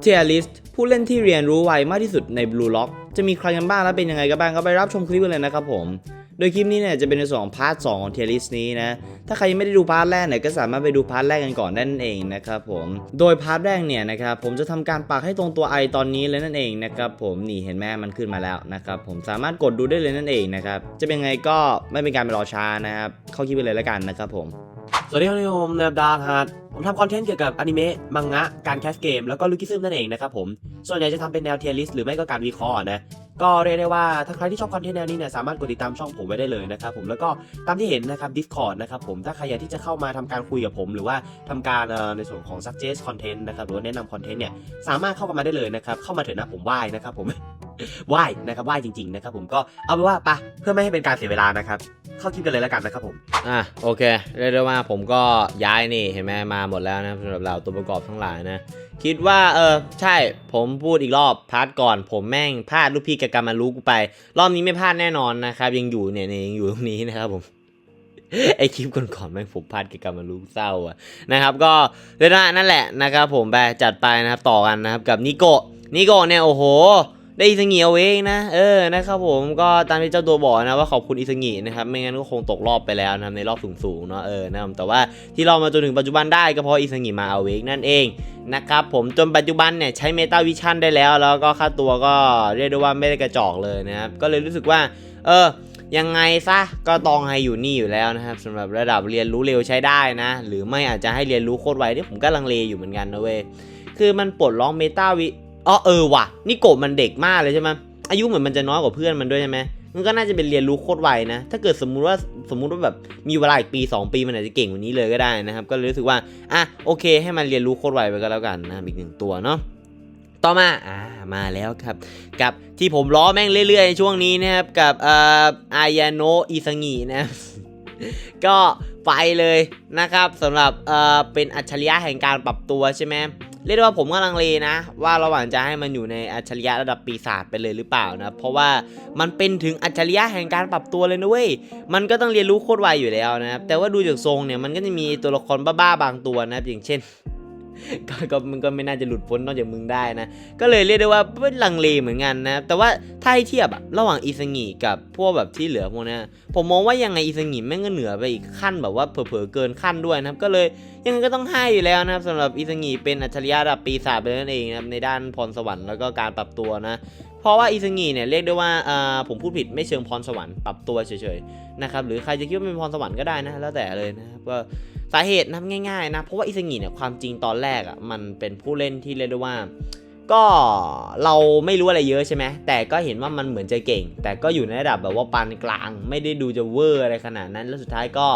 เทียริสผู้เล่นที่เรียนรู้ไวมากที่สุดใน Blue Lock จะมีใครกันบ้างและเป็นยังไงกันบ้างก็ไปรับชมคลิปกันเลยนะครับผม โดยคลิปนี้เนี่ยจะเป็นในส่วนของพาร์ท2ของเทียริสนี้นะ ถ้าใครยังไม่ได้ดูพาร์ทแรกเนี่ยก็สามารถไปดูพาร์ทแรกกันก่อนนั่นเองนะครับผม โดยพาร์ทแรกเนี่ยนะครับผมจะทำการปักให้ตรงตัว i ตอนนี้เลยนั่นเองนะครับผมนี่เห็นไหมมันขึ้นมาแล้วนะครับผมสามารถกดดูได้เลยนั่นเองนะครับจะเป็นไงก็ไม่เป็นการไปรอช้านะครับเข้าคลิปไปเลยแล้วกันนะครับผม สวัสดีครับผมนบดาร์ฮาร์ดผมทำคอนเทนต์เกี่ยวกับอนิเมะ มังงะ การแคสเกม แล้วก็ลูกิซึมนั่นเองนะครับผม ส่วนใหญ่จะทำเป็นแนวเทียริสหรือไม่ก็การวิเคราะห์นะ ก็เรียกได้ว่า ถ้าใครที่ชอบคอนเทนต์แนวนี้เนี่ยสามารถกดติดตามช่องผมไว้ได้เลยนะครับผม แล้วก็ตามที่เห็นนะครับ Discord นะครับผม ถ้าใครอยากที่จะเข้ามาทำการคุยกับผม หรือว่าทำการในส่วนของ suggest content นะครับ หรือว่าแนะนำคอนเทนต์เนี่ย สามารถเข้ามาได้เลยนะครับ เข้ามาเถอะนะผมไหว้นะครับผม ไหว้นะครับไหว้จริงๆนะครับผมก็เอาเป็นว่าปะเพื่อไม่ให้เป็นการเสียเวลานะครับ เข้าคลิปกันเลยแล้วกันนะครับผมอะโอเคเรียกได้ว่าผมก็ย้ายนี่เห็นไหมมาหมดแล้วนะสำหรับเราตัวประกอบทั้งหลายนะ คิดว่าเออใช่ผมพูดอีกรอบพาร์ทก่อนผมแม่งพลาดลูกพี่กบกามารู้กูไป รอบนี้ไม่พลาดแน่นอนนะครับ ยังอยู่เนี่ยยังอยู่ตรงนี้นะครับผมไอคลิปก่อนๆแม่งผมพลาดกิจกรรมมารู้เศร้าอะนะครับ ก็เรียกว่านั่นแหละนะครับผมไปจัดไปนะครับต่อกันนะครับกับนิโกนิโกเนี่ยโอ้โห ได้อิสงิเอาเองนะเออนะครับผมก็ตามที่เจ้าตัวบอกนะว่าขอบคุณอิสงินะครับไม่งั้นก็คงตกรอบไปแล้วนะในรอบสูงๆเนาะเออนะครับแต่ว่าที่เรามาจนถึงปัจจุบันได้ก็เพราะอิสงิมาเอาเองนั่นเองนะครับผมจนปัจจุบันเนี่ยใช้เมตาวิชั่นได้แล้ว แล้วก็ค่าตัวก็เรียกได้ว่าไม่ได้กระจอกเลยนะครับก็เลยรู้สึกว่า เออยังไงซะก็ตองให้อยู่นี่อยู่แล้วนะครับสำหรับระดับเรียนรู้เร็วใช้ได้นะ หรือไม่อาจจะให้เรียนรู้โคตรไวที่ผมก็ลังเลอยู่เหมือนกันนะเว้ยคือมันปลดล็อกเมตาวิ อ๋อเออว่ะนี่โกบมันเด็กมากเลยใช่ไหมอายุเหมือนมันจะน้อยกว่าเพื่อนมันด้วยใช่ไหมมันก็น่าจะเป็นเรียนรู้โคตรไวนะ ถ้าเกิดสมมุติว่าสมมุติว่าแบบมีเวลาอีกปี 2 ปีมันอาจจะเก่งกว่านี้เลยก็ได้นะครับ ก็เลยรู้สึกว่า อะโอเค ให้มันเรียนรู้โคตรไวไปก็แล้วกันนะอีกหนึ่งตัวเนาะ ต่อมา อ่า มาแล้วครับ กับที่ผมล้อแม่งเรื่อยๆในช่วงนี้นะครับ กับอ่ออายาโนะอิซังินะ ก็ไปเลยนะครับสำหรับเอ่อเป็นอัจฉริยะแห่งการปรับตัวใช่ไหม เรียกว่าผมกำลังเลนะ ว่าระหว่างจะให้มันอยู่ในอัจฉริยะระดับปีศาจไปเลยหรือเปล่านะ เพราะว่ามันเป็นถึงอัจฉริยะแห่งการปรับตัวเลยนะเว้ย มันก็ต้องเรียนรู้โคตรไวอยู่แล้วนะครับ แต่ว่าดูจากทรงเนี่ยมันก็จะมีตัวละครบ้าๆบางตัวนะครับอย่างเช่น ก็ก็มันก็ไม่น่าจะหลุดพ้นนอกจากมึงได้นะ ก็เลยเรียกได้ว่าเป็นลังเลเหมือนกันนะ แต่ว่าถ้าให้เทียบอะระหว่างอิสงิกับพวกแบบที่เหลือพวกนี้ผมมองว่ายังไงอิสงิแม่งก็เหนือไปอีกขั้นแบบว่าเผลอๆเกินขั้นด้วยนะครับ ก็เลยยังไงก็ต้องให้อยู่แล้วนะครับสำหรับอิสงิเป็นอัจฉริยะระดับปีศาจไปนั่นเองนะครับในด้านพรสวรรค์แล้วก็การปรับตัวนะเพราะว่าอิสงิเนี่ยเรียกได้ว่าอ่าผมพูดผิดไม่เชิงพรสวรรค์ปรับตัวเฉยๆนะครับหรือใครจะคิดว่าเป็นพรสวรรค์ก็ได้นะแล้วแต่เลยนะครับก็ สาเหตุนะง่ายๆนะ เพราะว่าอิซงิเนี่ยความจริงตอนแรกอะมันเป็นผู้เล่นที่เรียกได้ว่า ก็เราไม่รู้อะไรเยอะใช่ไหมแต่ก็เห็นว่ามันเหมือนจะเก่ง แต่ก็อยู่ในระดับแบบว่าปานกลาง ไม่ได้ดูจะเวอร์อะไรขนาดนั้น แล้วสุดท้ายก็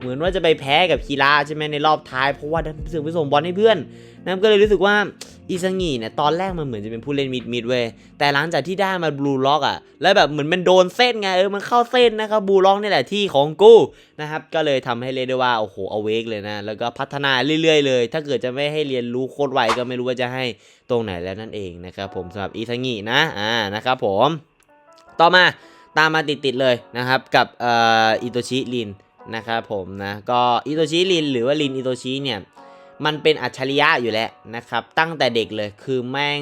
เหมือนว่าจะไปแพ้กับคีราใช่ไหมในรอบท้ายเพราะว่าดันไปส่งไปส่งบอลให้เพื่อนนะก็เลยรู้สึกว่าอิซังิเนี่ยตอนแรกมันเหมือนจะเป็นผู้เล่นมิดมิดเว้ยแต่หลังจากที่ได้มาบลูล็อกอะแล้วแบบเหมือนมันโดนเส้นไงเออมันเข้าเส้นนะครับบลูล็อกนี่แหละที่ของกูนะครับก็เลยทำให้เรียกได้ว่าโอ้โหเอาเวกเลยนะแล้วก็พัฒนาเรื่อยๆเลย ถ้าเกิดจะไม่ให้เรียนรู้โคตรไวก็ไม่รู้ว่าจะให้ตรงไหนแล้วนั่นเองนะครับผมสำหรับอีทังินะอ่านะครับผมต่อมาตามมาติดๆเลยนะครับกับอ,อ,อิโตชิลิน นะครับผมนะก็อิโตชิลินหรือว่าลินอิโตชิเนี่ยมันเป็นอัจฉริยะอยู่แล้วนะครับตั้งแต่เด็กเลยคือแม่ง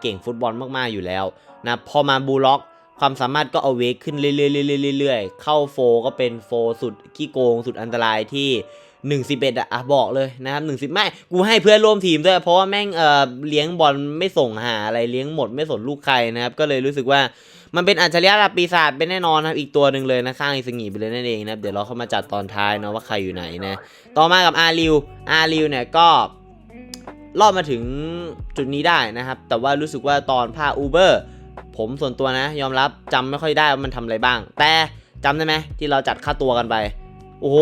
เก่งฟุตบอลมากๆอยู่แล้วนะพอมาบูล็อกความสามารถก็เอาเวกขึ้นเรื่อยๆเรื่อยๆเข้าโฟก็เป็นโฟสุดขี้โกงสุดอันตรายที่ 1 1อะอะบอกเลยนะครับ1 10ไม่กูให้เพื่อนร่วมทีมด้วยเพราะว่าแม่งเอ่อเลี้ยงบอลไม่ส่งหาอะไรเลี้ยงหมดไม่สนลูกใครนะครับ ก็เลยรู้สึกว่ามันเป็นอัจฉริยะระดับปีศาจเป็นแน่นอนครับอีกตัวหนึ่งเลยนะข้างอิสงีไปเลยนั่นเองนะเดี๋ยวเราเข้ามาจัดตอนท้ายเนาะว่าใครอยู่ไหนนะต่อมากับอาริวอาริวเนี่ยก็รอดมาถึงจุดนี้ได้นะครับ แต่ว่ารู้สึกว่าตอนภาอูเบอร์ผมส่วนตัวนะ ยอมรับจำไม่ค่อยได้ว่ามันทำอะไรบ้าง แต่จำได้ไหมที่เราจัดค่าตัวกันไป โอ้โห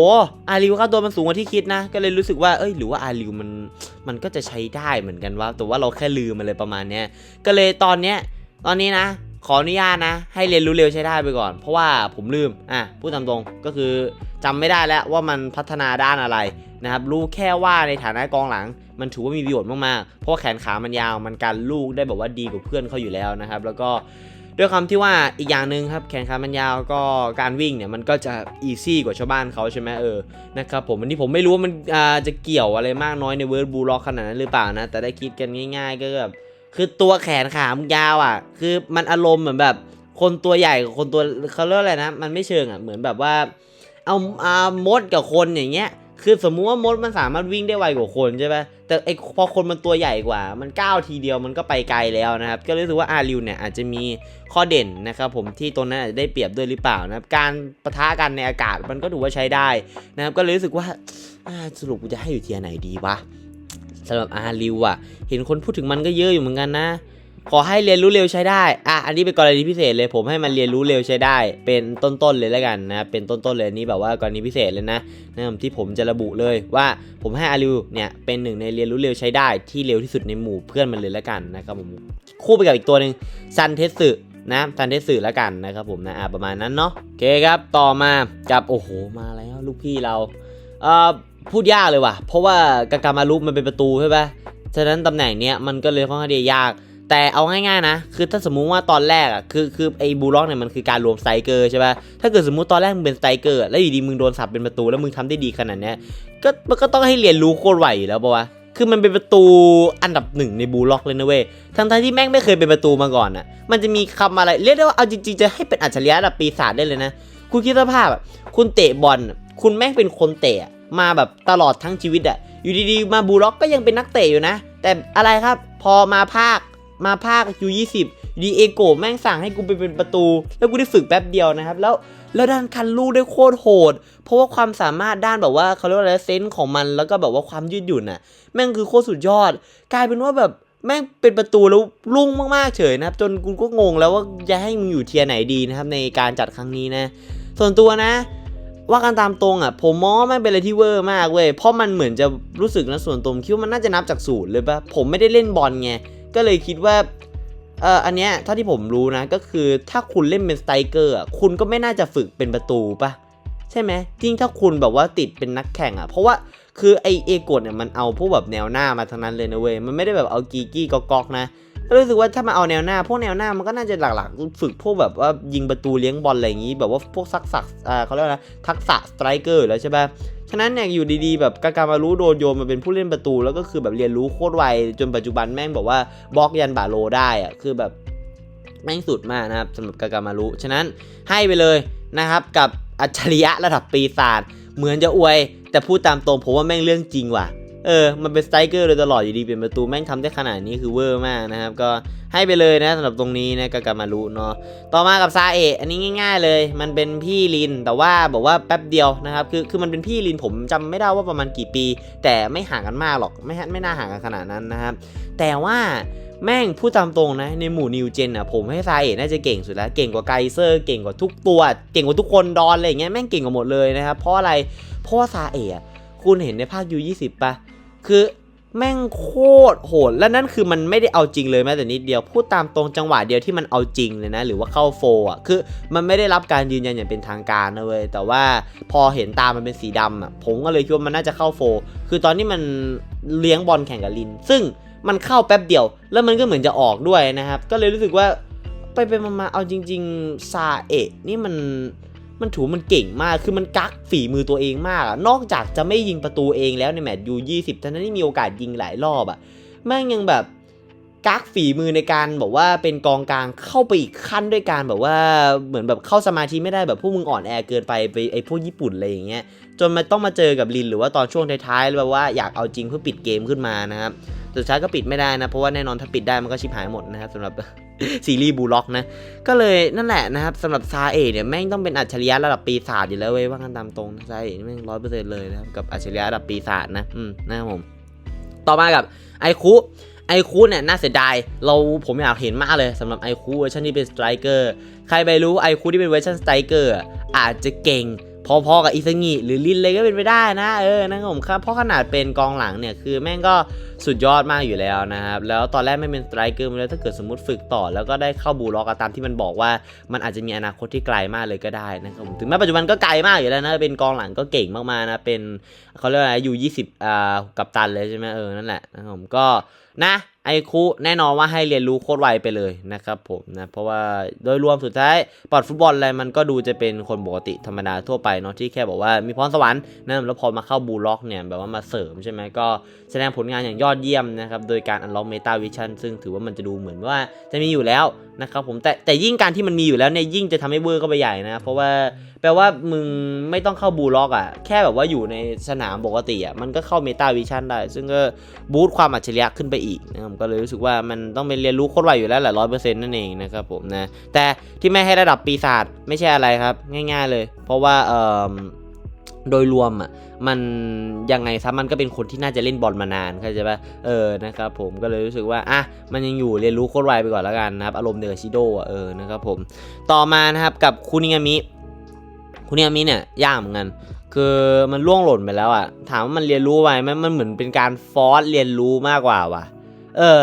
อาริวค่าตัวมันสูงกว่าที่คิดนะ ก็เลยรู้สึกว่า เอ้ย หรือว่าอาริวมัน มันก็จะใช้ได้เหมือนกันว่า แต่ว่าเราแค่ลืมมันเลยประมาณเนี้ย ก็เลยตอนเนี้ย ตอนนี้นะ ขออนุญาตนะ ให้เรียนรู้เร็วใช้ได้ไปก่อน เพราะว่าผมลืม อะ พูดตามตรง ก็คือจำไม่ได้แล้วว่ามันพัฒนาด้านอะไรนะครับ รู้แค่ว่าในฐานะกองหลัง มันถือว่ามีประโยชน์มากๆ เพราะแขนขามันยาว มันการลูกได้แบบว่าดีกว่าเพื่อนเขาอยู่แล้วนะครับ แล้วก็ ด้วยความที่ว่าอีกอย่างหนึ่งครับแขนขามันยาวก็การวิ่งเนี่ยมันก็จะอีซี่กว่าชาวบ้านเขาใช่ไหมเออนะครับผมอันนี้ผมไม่รู้ว่ามันอ่าจะเกี่ยวอะไรมากน้อยในเวิร์ดบูล็อกขนาดนั้นหรือเปล่านะ แต่ได้คิดกันง่าย ๆ ก็แบบคือตัวแขนขามันยาวอะ คือมันอารมณ์เหมือนแบบคนตัวใหญ่กับคนตัวเขาเรียกอะไรนะ มันไม่เชิงอะเหมือนแบบว่า เอาอ่ามดกับคนอย่างเงี้ย คือสมมุติว่ามดมันสามารถวิ่งได้ไวกว่าคนใช่ไหมแต่ไอพอคนมันตัวใหญ่กว่า มันก้าวทีเดียวมันก็ไปไกลแล้วนะครับ ก็รู้สึกว่าอาริวเนี่ยอาจจะมีข้อเด่นนะครับผมที่ตรงนั้นอาจจะได้เปรียบด้วยหรือเปล่านะครับ การปะทะกันในอากาศมันก็ถือว่าใช้ได้นะครับ ก็เลยรู้สึกว่าาสรุปกูจะให้อยู่เทียไหนดีวะสำหรับอาริวอะเห็นคนพูดถึงมันก็เยอะอยู่เหมือนกันนะ ขอให้เรียนรู้เร็วใช้ได้ อะ อันนี้เป็นกรณีพิเศษเลย ผมให้มันเรียนรู้เร็วใช้ได้ เป็นต้นๆเลยแล้วกันนะ เป็นต้นๆเลยอันนี้แบบว่ากรณีพิเศษเลยนะนะครับที่ผมจะระบุเลยว่าผมให้อาริวเนี่ยเป็นหนึ่งในเรียนรู้เร็วใช้ได้ที่เร็วที่สุดในหมู่เพื่อนมันเลยแล้วกันนะครับผมคู่ไปกับอีกตัวหนึ่งซันเทสึนะซันเทสึแล้วกันนะครับผมนะอะประมาณนั้นเนาะโอเคครับต่อมากับโอ้โหมาแล้วลูกพี่เราเอ่อพูดยากเลยว่ะ เพราะว่ากากามารุมันเป็นประตูใช่ปะฉะนั้นตำแหน่งเนี้ยมันก็เลยค่อนข้างที่จะยาก แต่เอาง่ายๆนะ คือถ้าสมมุติว่าตอนแรกอะคือคือไอ้บูล็อกเนี่ยมันคือการรวมสไตรเกอร์ใช่ป่ะถ้าเกิดสมมุติตอนแรกมึงเป็นสไตรเกอร์แล้วอยู่ดีมึงโดนสับเป็นประตูแล้วมึงทำได้ดีขนาดเนี้ยก็มันก็ต้องให้เรียนรู้โคตรไหม่แล้วปะวะคือมันเป็นประตูอันดับหนึ่งในบูล็อกเลยนะเว้ย ทั้งที่แม่งไม่เคยเป็นประตูมาก่อนอะ มันจะมีคำอะไรเรียกได้ว่าเอาจริงๆจะให้เป็นอัจฉริยะระดับปีศาจได้เลยนะ คุณคิดสภาพคุณเตะบอล คุณแม่งเป็นคนเตะอะมาแบบตลอดทั้งชีวิตอะ อยู่ดีๆ มาบูล็อกก็ยังเป็นนักเตะอยู่นะ แต่อะไรครับ พอมาภาค มาภาคยูยี่สิบดีเอโกแม่งสั่งให้กูไปเป็นประตู แล้วกูได้ฝึกแป๊บเดียวนะครับ แล้วแล้วด้านคันลูกได้โคตรโหด เพราะว่าความสามารถด้านแบบว่าเขาเรียกว่าอะไรเซนส์ของมันแล้วก็แบบว่าความยืดหยุ่นน่ะ แม่งคือโคตรสุดยอด กลายเป็นว่าแบบแม่งเป็นประตูแล้วรุ่งมากๆเฉยนะครับ จนกูก็งงแล้วว่าจะให้มึงอยู่เทียร์ไหนดีนะครับ ในการจัดครั้งนี้นะ ส่วนตัวนะ ว่ากันตามตรงอะ ผมมองว่ามันเป็นอะไรที่เวอร์มากเว้ยเพราะมันเหมือนจะรู้สึกนะส่วนตัวคิดว่ามันน่าจะนับจากศูนย์เลยปะผมไม่ได้เล่นบอลไง ก็เลยคิดว่าเอออันเนี้ยถ้าที่ผมรู้นะก็คือถ้าคุณเล่นเป็นสไตรเกอร์คุณก็ไม่น่าจะฝึกเป็นประตูปะใช่ไหมจริงถ้าคุณแบบว่าติดเป็นนักแข่งอะ เพราะว่าคือไอเอกดเนี่ยมันเอาพวกแบบแนวหน้ามาทั้งนั้นเลยนะเว้ยมันไม่ได้แบบเอากีกี้ก๊อกนะก็รู้สึกว่าถ้ามาเอาแนวหน้า พวกแนวหน้ามันก็น่าจะหลักๆ ฝึกพวกแบบว่ายิงประตูเลี้ยงบอลอะไรอย่างงี้ แบบว่าพวกซักษะอ่าเขาเรียกว่าอะทักษะสไตรเกอร์แล้วใช่ปะ ฉะนั้นเนี่ยอยู่ดีๆแบบกากามารู้โดนโยนมาเป็นผู้เล่นประตู แล้วก็คือแบบเรียนรู้โคตรไวจนปัจจุบันแม่งบอกว่าบล็อกยันบาโลได้อะคือแบบแม่งสุดมากนะครับสำหรับกากามารุฉะนั้นให้ไปเลยนะครับกับอัจฉริยะระดับปีศาจเหมือนจะอวย แต่พูดตามตรงผมว่าแม่งเรื่องจริงว่ะ เออ มันเป็นสไตรเกอร์โดยตลอดอยู่ดีเป็นประตูแม่งทำได้ขนาดนี้คือเวอร์มากนะครับ ก็ให้ไปเลยนะสำหรับตรงนี้นะกากามารุเนาะต่อมากับซาเอะอันนี้ง่าย ๆเลย มันเป็นพี่ลินแต่ว่าบอกว่าแป๊บเดียวนะครับ คือคือมันเป็นพี่ลินผมจำไม่ได้ว่าประมาณกี่ปี แต่ไม่ห่างกันมากหรอกไม่ไม่น่าห่างกันขนาดนั้นนะครับ แต่ว่าแม่งพูดตามตรงนะ ในหมู่นิวเจนอะผมให้ซาเอะน่าจะเก่งสุดแล้ว เก่งกว่าไกเซอร์ เก่งกว่าทุกตัว เก่งกว่าทุกคนดอนอะไรอย่างเงี้ยแม่งเก่งกว่าหมดเลยนะครับ เพราะอะไรเพราะว่าซาเอะคุณเห็นในภาคยู20ปะ คือแม่งโคตรโหด และนั่นคือมันไม่ได้เอาจริงเลยแม้แต่นิดเดียว พูดตามตรงจังหวะเดียวที่มันเอาจริงเลยนะ หรือว่าเข้าโฟอะ คือมันไม่ได้รับการยืนยันอย่างเป็นทางการนะเว้ย แต่ว่าพอเห็นตามันเป็นสีดำอะ ผมก็เลยคิดว่ามันน่าจะเข้าโฟ คือตอนนี้มันเลี้ยงบอลแข่งกับลิน ซึ่งมันเข้าแป๊บเดียว แล้วมันก็เหมือนจะออกด้วยนะครับ ก็เลยรู้สึกว่าไปไปมามาเอาจริง ๆ ซาเอะนี่มัน มันถือว่ามันเก่งมาก คือมันกักฝีมือตัวเองมากอะนอกจากจะไม่ยิงประตูเองแล้วในแมตช์ยูยี่สิบทั้งที่มีโอกาสยิงหลายรอบอะแม่งยังแบบกักฝีมือในการบอกว่าเป็นกองกลางเข้าไปอีกขั้นด้วยการแบบว่าเหมือนแบบเข้าสมาธิไม่ได้แบบพวกมึงอ่อนแอเกินไปไปไอพวกญี่ปุ่นอะไรอย่างเงี้ยจนมาต้องมาเจอกับลินหรือว่าตอนช่วงท้ายๆแบบว่าอยากเอาจริงเพื่อปิดเกมขึ้นมานะครับสุดท้ายก็ปิดไม่ได้นะเพราะว่าแน่นอนถ้าปิดได้มันก็ชิบหายหมดนะครับสำหรับ ซีรีส์บูล็อกนะ ก็เลยนั่นแหละนะครับสำหรับซาเอเนี่ยแม่งต้องเป็นอัจฉริยะระดับปีศาจอยู่แล้วเว้ยว่ากันตามตรงนะซาเอแม่งร้อยเปอร์เซ็นต์เลยนะครับกับอัจฉริยะระดับปีศาจนะอืมนะครับผมต่อมากับไอคุไอคุเนี่ยน่าเสียดายเราผมอยากเห็นมากเลยสำหรับไอคุเวอร์ชันที่เป็นสไตรเกอร์ใครไปรู้ไอคุที่เป็นเวอร์ชันสไตรเกอร์อาจจะเก่ง พอๆกับอิซางิหรือลินเลยก็เป็นไปได้นะเออนะครับผมครับเพราะขนาดเป็นกองหลังเนี่ยคือแม่งก็สุดยอดมากอยู่แล้วนะครับแล้วตอนแรกไม่เป็นสไตรเกอร์มาแล้วถ้าเกิดสมมติฝึกต่อ แล้วก็ได้เข้าบูล็อกตามที่มันบอกว่า มันอาจจะมีอนาคตที่ไกลมากเลยก็ได้นะครับผมถึงแม้ปัจจุบันก็ไกลมากอยู่แล้วนะเป็นกองหลังก็เก่งมากๆนะเป็นเขาเรียกว่าอะไรยูยี่สิบอ่ากับตันเลยใช่ไหมเออนั่นแหละนะครับผมก็นะ ไอคุแน่นอนว่าให้เรียนรู้โคตรไวไปเลยนะครับผมนะเพราะว่าโดยรวมสุดท้ายปอดฟุตบอลอะไรมันก็ดูจะเป็นคนปกติธรรมดาทั่วไปเนาะที่แค่บอกว่ามีพรสวรรค์นะแล้วพอมาเข้าบูล็อกเนี่ยแบบว่ามาเสริมใช่ไหมก็แสดงผลงานอย่างยอดเยี่ยมนะครับโดยการอันล็อกเมตาวิชั่นซึ่งถือว่ามันจะดูเหมือนว่าจะมีอยู่แล้วนะครับผมแต่แต่ยิ่งการที่มันมีอยู่แล้วเนี่ยยิ่งจะทำให้เวอร์ก็ไปใหญ่นะเพราะว่า แปลว่ามึงไม่ต้องเข้าบูล็อกอะ่ะ แค่แบบว่าอยู่ในสนามปกติอะ่ะ มันก็เข้าเมตาวิชั่นได้ ซึ่งก็บูตความอัจฉริยะขึ้นไปอีกนะครับก็เลยรู้สึกว่ามันต้องเป็นเรียนรู้โคตรไวอยู่แล้วแหละร้อยเปอร์เซ็นต์นั่นเองนะครับผมนะ แต่ที่ไม่ให้ระดับปีศาจไม่ใช่อะไรครับ ง่าย ๆเลย เพราะว่าเอ่อโดยรวมอะมันยังไงซะมันก็เป็นคนที่น่าจะเล่นบอลมานานเข้าใจปะเออนะครับผมก็เลยรู้สึกว่าอะมันยังอยู่เรียนรู้โคตรไวไปก่อนแล้วกันนะครับอารมณ์เดียวกับชิโดอะเออนะครับผมต่อมานะครับกับคุนิงามิ คุณยามิเนี่ยยากเหมือนกัน คือมันล่วงหล่นไปแล้วอะถามว่ามันเรียนรู้ไวไหมมันเหมือนเป็นการฟอร์สเรียนรู้มากกว่าว่ะ เออ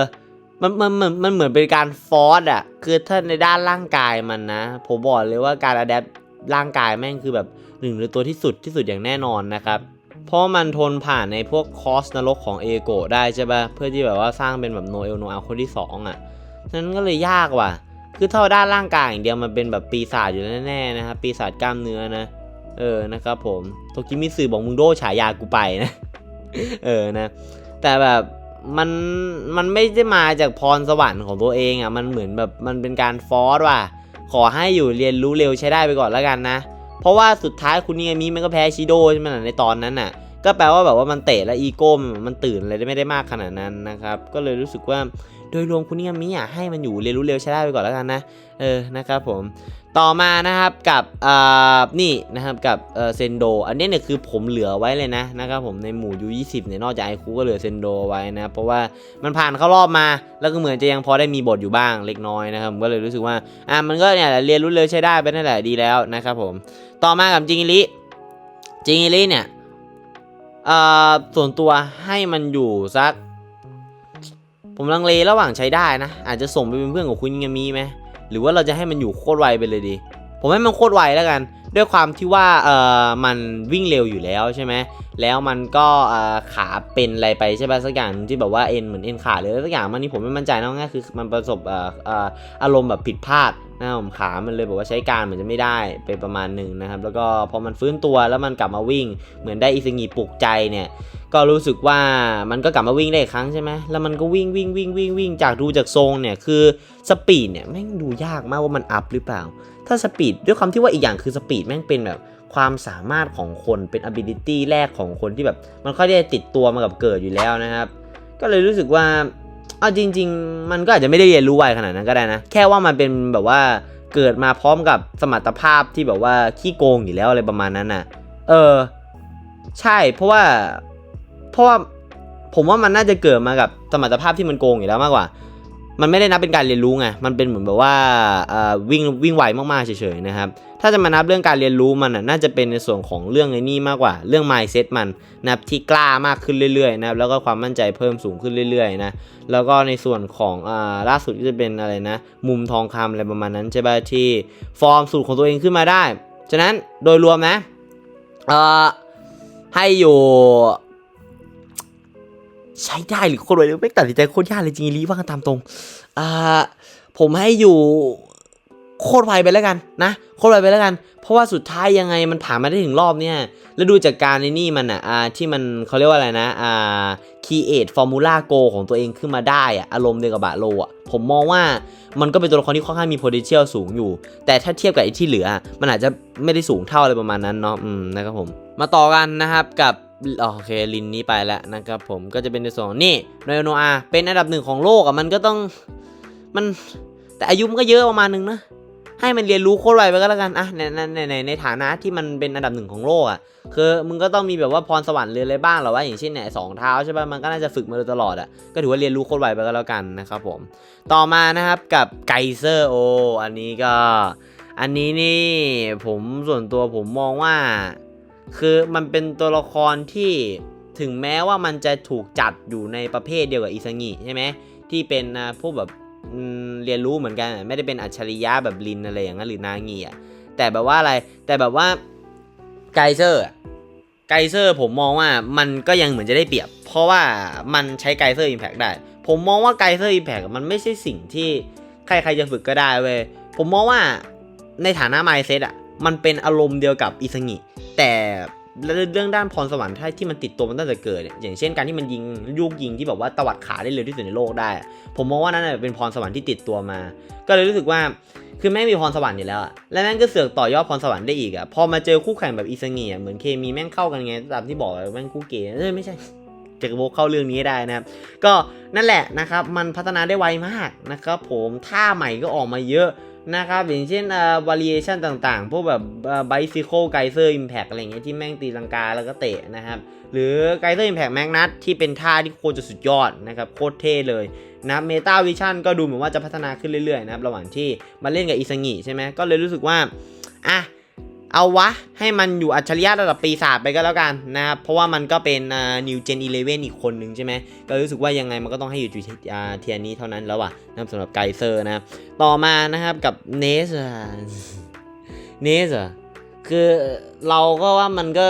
มันมันมันมันเหมือนเป็นการฟอร์สอะคือถ้าในด้านร่างกายมันนะ ผมบอกเลยว่าการอัดแอปร่างกายแม่งคือแบบหนึ่งในตัวที่สุดที่สุดอย่างแน่นอนนะครับ เพราะมันทนผ่านในพวกคอสนรกของเอโกได้ใช่ปะเพื่อที่แบบว่าสร้างเป็นแบบโนเอลโนอาคนที่สองอะฉะนั้นก็เลยยากว่ะ คือเท่าด้านร่างกายอย่างเดียวมันเป็นแบบปีศาจอยู่แน่ๆนะครับปีศาจกล้ามเนื้อนะ เออนะครับผมโทกิมิสึบอกมึงโดฉายากูไปนะเออนะ แต่แบบมันมันไม่ได้มาจากพรสวรรค์ของตัวเองอะมันเหมือนแบบมันเป็นการฟอร์สว่ะขอให้อยู่เรียนรู้เร็วใช้ได้ไปก่อนแล้วกันนะ เพราะว่าสุดท้ายคุณนิยามิมันก็แพ้ชิโดใช่ไหมในตอนนั้นน่ะ ก็แปลว่าแบบว่ามันเตะและอีโก้มันมันตื่นอะไรได้ไม่ได้มากขนาดนั้นนะครับ ก็เลยรู้สึกว่า โดยรวมคุณนิยามิอะให้มันอยู่เรียนรู้เร็วใช้ได้ไปก่อนแล้วกันนะ เออ นะครับผม ต่อมานะครับกับอ่านี่นะครับกับเซนโด อันนี้เนี่ยคือผมเหลือไว้เลยนะนะครับผมในหมู่ยู20เนี่ยนอกจากไอคูก็เหลือเซนโดไว้นะ เพราะว่ามันผ่านเข้ารอบมา แล้วก็เหมือนจะยังพอได้มีบทอยู่บ้างเล็กน้อยนะครับก็เลยรู้สึกว่าอะมันก็เนี่ยเรียนรู้เร็วใช้ได้ไปนั่นแหละดีแล้วนะครับผม ต่อมากับจิงอิลิจิงอิลิเนี่ยเอ่อส่วนตัวให้มันอยู่สัก ผมลังเลระหว่างใช้ได้นะ อาจจะส่งไปเป็นเพื่อนของคุณยามีไหมหรือว่าเราจะให้มันอยู่โคตรไวไปเลยดี ผมให้มันโคตรไวแล้วกัน ด้วยความที่ว่าเออมันวิ่งเร็วอยู่แล้วใช่ไหมแล้วมันก็เออขาเป็นอะไรไปใช่ป่ะสักอย่างที่แบบว่าเอ็นเหมือนเอ็นขาดเลยสักอย่างมันนี่ผมไม่มั่นใจนะง่ายคือมันประสบเออเอออารมณ์แบบผิดพลาดนะผมขามันเลยบอกว่าใช้การเหมือนจะไม่ได้ไปประมาณหนึ่งนะครับ แล้วก็พอมันฟื้นตัวแล้วมันกลับมาวิ่งเหมือนได้อิสงีปลุกใจเนี่ย ก็รู้สึกว่ามันก็กลับมาวิ่งได้อีกครั้งใช่ไหมแล้วมันก็วิ่งวิ่งวิ่งวิ่งวิ่งจากดูจากทรงเนี่ยคือสปีดเนี่ยแม่งดูยากมากว่ามันอัพหรือเปล่า ถ้าสปีดด้วยความที่ว่าอีกอย่างคือสปีดแม่งเป็นแบบความสามารถของคนเป็น ability แรกของคนที่แบบ มันค่อยได้ติดตัวมากับเกิดอยู่แล้วนะครับ ก็เลยรู้สึกว่าเอาจริง ๆ มันก็อาจจะไม่ได้เรียนรู้ไวขนาดนั้นก็ได้นะ แค่ว่ามันเป็นแบบว่าเกิดมาพร้อมกับสมรรถภาพที่แบบว่าขี้โกงอยู่แล้วอะไรประมาณนั้นน่ะ เออ ใช่เพราะว่า เพราะว่าผมว่ามันน่าจะเกิดมากับสมรรถภาพที่มันโกงอยู่แล้วมากกว่า มันไม่ได้นับเป็นการเรียนรู้ไง มันเป็นเหมือนแบบว่าวิ่งวิ่งไวมากๆเฉยๆนะครับ ถ้าจะมานับเรื่องการเรียนรู้มันน่ะน่าจะเป็นในส่วนของเรื่องไอ้นี่มากกว่า เรื่อง mindset มันนะครับที่กล้ามากขึ้นเรื่อยๆนะครับ แล้วก็ความมั่นใจเพิ่มสูงขึ้นเรื่อยๆนะ แล้วก็ในส่วนของอล่าสุดก็จะเป็นอะไรนะ มุมทองคำอะไรประมาณนั้นใช่ป่ะที่ฟอร์มสูตรของตัวเองขึ้นมาได้ ฉะนั้นโดยรวมนะให้อยู่ ใช้ได้หรือโคตรไวเลยไม่ตัดสินใจโคตรยากเลยจริงๆรีว่ากันตามตรงอ่าผมให้อยู่โคตรไวไปแล้วกันนะโคตรไวไปแล้วกัน เพราะว่าสุดท้ายยังไงมันผ่านมาได้ถึงรอบเนี่ยแล้วดูจากการในนี่มันอะอ่าที่มันเขาเรียกว่าอะไรนะอ่า create formula go ของตัวเองขึ้นมาได้อะอารมณ์เดียวกับบาโลอะผมมองว่ามันก็เป็นตัวละครที่ค่อนข้างมี potential สูงอยู่ แต่ถ้าเทียบกับไอ้ที่เหลือ มันอาจจะไม่ได้สูงเท่าอะไรประมาณนั้นเนาะอืมนะครับผม มาต่อกันนะครับกับ โอเคลินนี้ไปแล้วนะครับผมก็จะเป็นในส่วนนี่โนโนอาเป็นอันดับหนึ่งของโลกอะมันก็ต้องมันแต่อายุมันก็เยอะประมาณนึงนะให้มันเรียนรู้โคตรไวไปก็แล้วกันอะในในในในในฐานะที่มันเป็นอันดับหนึ่งของโลกอะคือมึงก็ต้องมีแบบว่าพรสวรรค์เรียนอะไรบ้างหรอว่าอย่างเช่นเนี่ยสองเท้าใช่ป่ะมันก็น่าจะฝึกมาโดยตลอดอะก็ถือว่าเรียนรู้โคตรไวไปก็แล้วกันนะครับผมต่อมานะครับกับไกเซอร์โออันนี้ก็ อันนี้นี่ผมส่วนตัวผมมองว่า คือมันเป็นตัวละครที่ถึงแม้ว่ามันจะถูกจัดอยู่ในประเภทเดียวกับอิซางิใช่ไหมที่เป็นอ่าพวกแบบเรียนรู้เหมือนกันไม่ได้เป็นอัจฉริยะแบบลินอะไรอย่างนั้นหรือนางีอะแต่แบบว่าอะไรแต่แบบว่าไกเซอร์ไกเซอร์ผมมองว่ามันก็ยังเหมือนจะได้เปรียบ เพราะว่ามันใช้ไกเซอร์อิมแพกได้ ผมมองว่าไกเซอร์อิมแพกมันไม่ใช่สิ่งที่ใครๆจะฝึกก็ได้เว้ยผมมองว่าในฐานะไมเซ็ตอะมันเป็นอารมณ์เดียวกับอิซงิ แต่เรื่องด้านพรสวรรค์ที่มันติดตัวมันตั้งแต่เกิดเนี่ยอย่างเช่นการที่มันยิงลูกยิงที่แบบว่าตวัดขาได้เร็วที่สุดในโลกได้ ผมมองว่านั่นเป็นพรสวรรค์ที่ติดตัวมา ก็เลยรู้สึกว่าคือแม่งมีพรสวรรค์อยู่แล้วอะและแม่งก็เสือกต่อยอดพรสวรรค์ได้อีกอะพอมาเจอคู่แข่งแบบอิซงิอะเหมือนเคมีแม่งเข้ากันไงตามที่บอกแม่งคู่เกย์เอ้ยไม่ใช่จะโวกเข้าเรื่องนี้ได้นะครับ ก็นั่นแหละนะครับมันพัฒนาได้ไวมากนะครับผมท่าใหม่ก็ออกมาเยอะ นะครับอย่างเช่นเอ่อ variation ต่างๆ พวกแบบเอ่อ bicycle geyser impact อะไรเงี้ยที่แม่งตีลังกาแล้วก็เตะนะครับ หรือ geyser impact magnus ที่เป็นท่าที่โคตรจะสุดยอดนะครับโคตรเท่เลยนะเมตาวิชั่นก็ดูเหมือนว่าจะพัฒนาขึ้นเรื่อยๆนะครับระหว่างที่มาเล่นกับอิซงิใช่ไหมก็เลยรู้สึกว่าอะ เอาวะ ให้มันอยู่อัจฉริยะระดับปีศาจไปก็แล้วกันนะครับ เพราะว่ามันก็เป็นอ่า New Gen 11อีกคนหนึ่งใช่ไหม ก็รู้สึกว่ายังไงมันก็ต้องให้อยู่ที่อ่าเทียร์นี้เท่านั้นแล้วว่ะนะครับสำหรับไกเซอร์นะครับ ต่อมานะครับกับเนสเนสคือเราก็ว่ามันก็